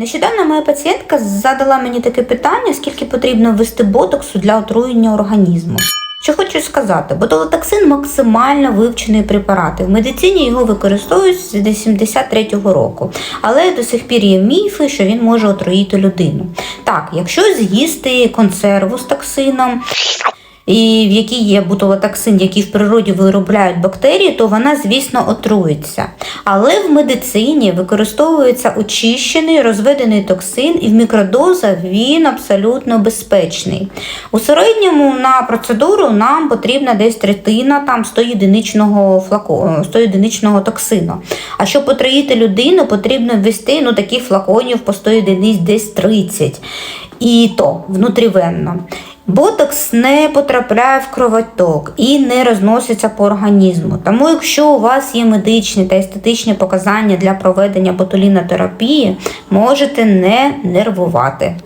Нещодавно моя пацієнтка задала мені таке питання, скільки потрібно ввести ботоксу для отруєння організму. Що хочу сказати, ботулотоксин максимально вивчений препарат. В медицині його використовують з 83-го року, але до сих пір є міфи, що він може отруїти людину. Так, якщо з'їсти консерву з токсином, і в якій є бутилотоксин, який в природі виробляють бактерії, то вона, звісно, отруїться. Але в медицині використовується очищений розведений токсин, і в мікродозах він абсолютно безпечний. У середньому на процедуру нам потрібна десь третина там 100 єдиничного флако, 100 єдиничного токсину. А щоб отруїти людину, потрібно ввести ну, таких флаконів по 100 єдиниць десь 30. І то внутрівенно. Ботокс не потрапляє в кровоток і не розноситься по організму. Тому, якщо у вас є медичні та естетичні показання для проведення ботулінотерапії, можете не нервувати.